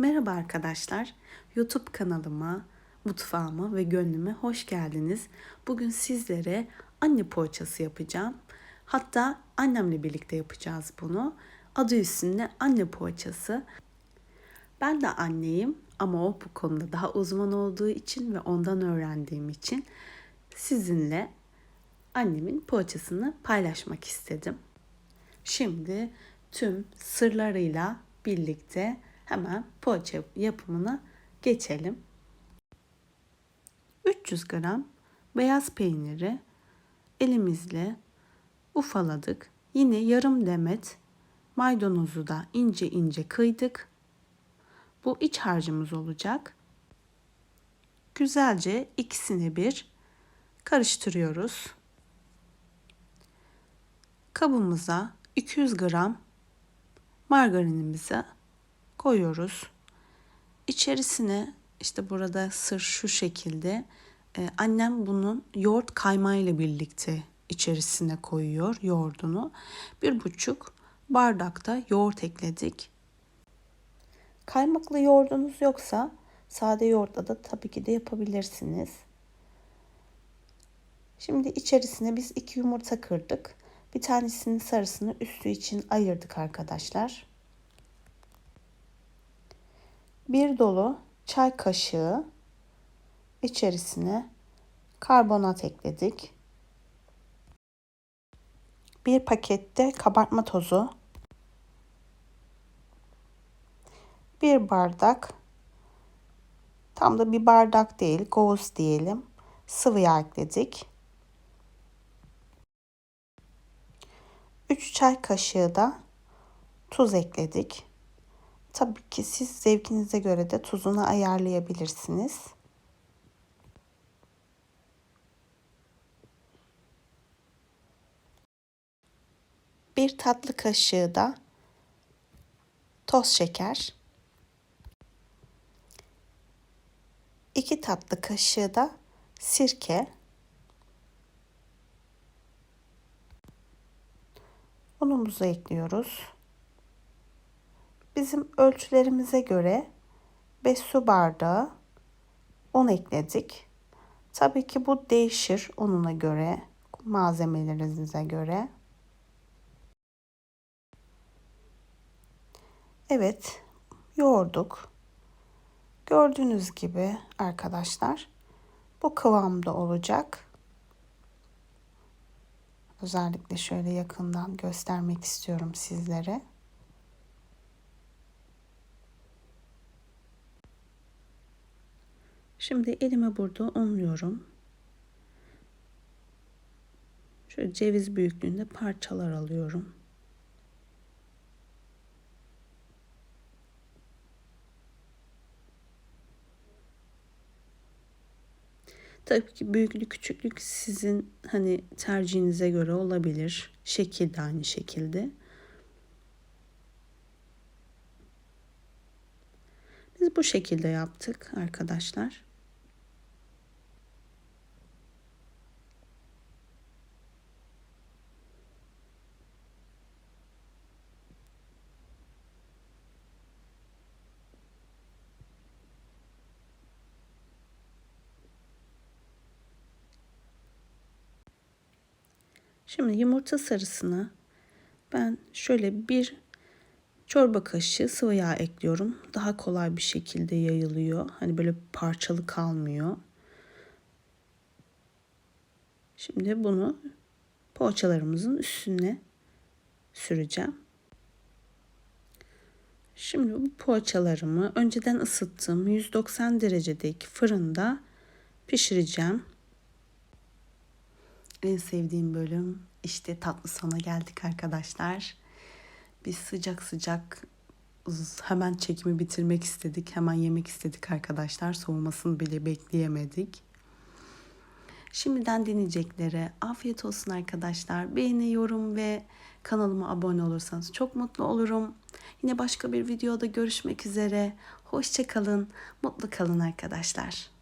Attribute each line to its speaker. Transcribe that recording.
Speaker 1: Merhaba arkadaşlar. YouTube kanalıma, mutfağıma ve gönlüme hoş geldiniz. Bugün sizlere anne poğaçası yapacağım. Hatta annemle birlikte yapacağız bunu. Adı üstünde anne poğaçası. Ben de anneyim ama o bu konuda daha uzman olduğu için ve ondan öğrendiğim için sizinle annemin poğaçasını paylaşmak istedim. Şimdi tüm sırlarıyla birlikte hemen poğaça yapımına geçelim. 300 gram beyaz peyniri elimizle ufaladık. Yine yarım demet maydanozu da ince ince kıydık. Bu iç harcımız olacak. Güzelce ikisini bir karıştırıyoruz. Kabımıza 200 gram margarinimizi koyuyoruz. İçerisine işte burada sır şu şekilde ee, annem bunun yoğurt kaymağıyla birlikte içerisine koyuyor yoğurdunu. Bir buçuk bardakta yoğurt ekledik. Kaymaklı yoğurdunuz yoksa sade yoğurtla da tabii ki de yapabilirsiniz. Şimdi içerisine biz iki yumurta kırdık. Bir tanesinin sarısını üstü için ayırdık arkadaşlar. Bir dolu çay kaşığı içerisine karbonat ekledik. Bir pakette kabartma tozu. Bir bardak tam da bir bardak değil, goz diyelim. Sıvı yağ ekledik. 3 çay kaşığı da tuz ekledik. Tabii ki siz zevkinize göre de tuzunu ayarlayabilirsiniz. Bir tatlı kaşığı da toz şeker. 2 tatlı kaşığı da sirke. Unumuzu ekliyoruz. Bizim ölçülerimize göre 5 su bardağı un ekledik. Tabii ki bu değişir ununa göre, malzemelerinize göre. Evet, yoğurduk. Gördüğünüz gibi arkadaşlar bu kıvamda olacak. Özellikle şöyle yakından göstermek istiyorum sizlere. Şimdi elime burada unluyorum. Şöyle ceviz büyüklüğünde parçalar alıyorum. Tabii ki büyüklük küçüklük sizin hani tercihinize göre olabilir. Şekil de aynı şekilde. Biz bu şekilde yaptık arkadaşlar. Şimdi yumurta sarısını ben şöyle bir çorba kaşığı sıvı yağ ekliyorum. Daha kolay bir şekilde yayılıyor. Hani böyle parçalı kalmıyor. Şimdi bunu poğaçalarımızın üstüne süreceğim. Şimdi bu poğaçalarımı önceden ısıttığım 190 derecedeki fırında pişireceğim. En sevdiğim bölüm işte tatlı sona geldik arkadaşlar. Biz sıcak sıcak hemen çekimi bitirmek istedik. Hemen yemek istedik arkadaşlar. Soğumasını bile bekleyemedik. Şimdiden deneyeceklere afiyet olsun arkadaşlar. Beğeni, yorum ve kanalıma abone olursanız çok mutlu olurum. Yine başka bir videoda görüşmek üzere. Hoşçakalın, mutlu kalın arkadaşlar.